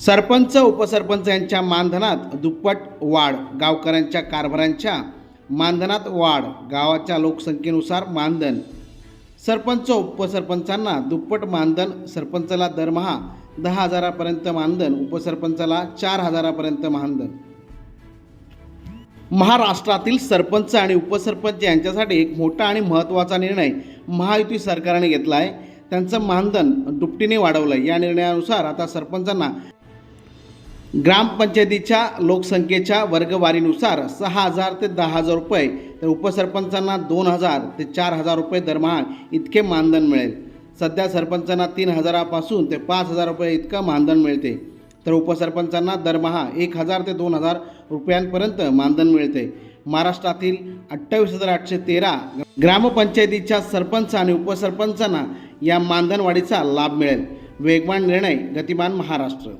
सरपंच उपसरपंच यांच्या मानधनात दुप्पट वाढ. गावकऱ्यांच्या कारभारांच्या मानधनात वाढ. गावाच्या लोकसंख्येनुसार मानधन. सरपंच उपसरपंचांना दुप्पट मानधन. सरपंचाला दरमहा दहा हजारापर्यंत मानधन. उपसरपंचाला चार हजारापर्यंत मानधन. महाराष्ट्रातील सरपंच आणि उपसरपंच यांच्यासाठी एक मोठा आणि महत्त्वाचा निर्णय महायुती सरकारने घेतला आहे त्यांचं मानधन दुपटीने वाढवलं आहे या निर्णयानुसार आता सरपंचांना ग्रामपंचायतीच्या लोकसंख्येच्या वर्गवारीनुसार सहा हजार ते दहा हजार रुपये तर उपसरपंचांना दोन हजार ते चार हजार रुपये दरमहा इतके मानधन मिळेल. सध्या सरपंचांना तीन हजारापासून ते पाच हजार रुपये इतकं मानधन मिळते. तर उपसरपंचांना दरमहा एक हजार ते दोन हजार रुपयांपर्यंत मानधन मिळते. महाराष्ट्रातील अठ्ठावीस हजार आठशे तेरा ग्रामपंचायतीच्या सरपंच आणि उपसरपंचांना या मानधनवाढीचा लाभ मिळेल. वेगवान निर्णय गतिमान महाराष्ट्र.